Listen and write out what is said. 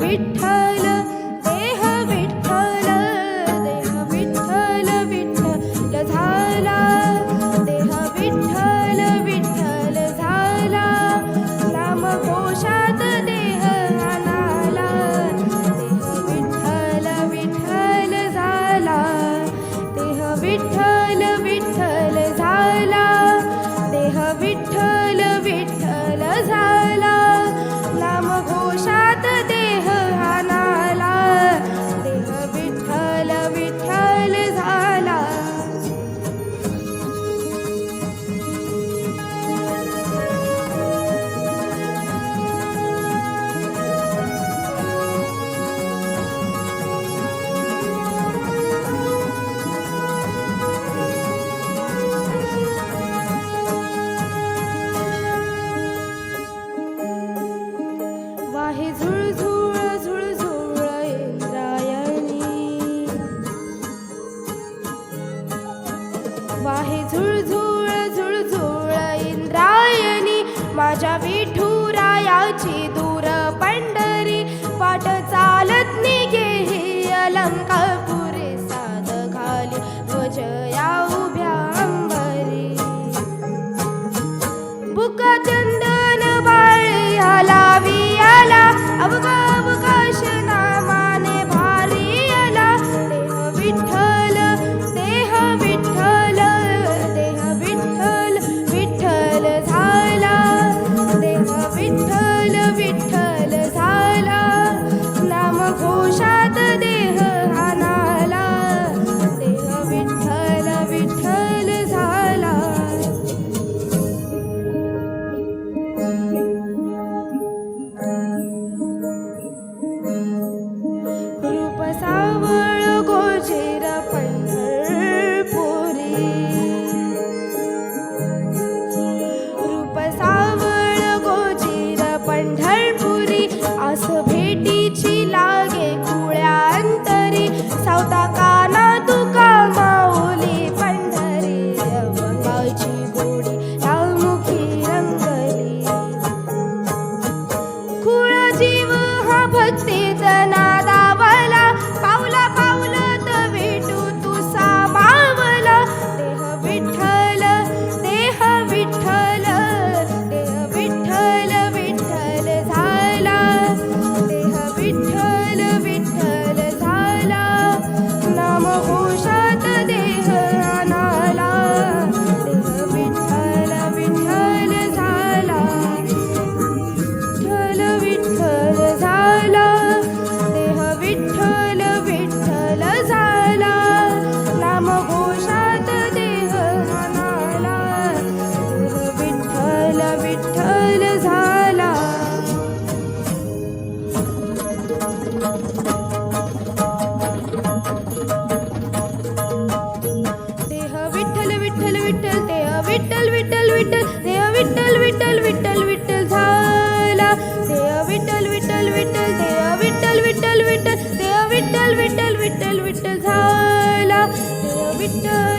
விட்டல राजा विठू राया दू विठ्ठल देव विठ्ठल विठ्ठल विठ्ठल विठ्ठल झाला. देव विठ्ठल विठ्ठल विठ्ठल देव विठ्ठल विठ्ठल विठ्ठल देव विठ्ठल विठ्ठल विठ्ठल विठ्ठल झाला. देव विठ्ठल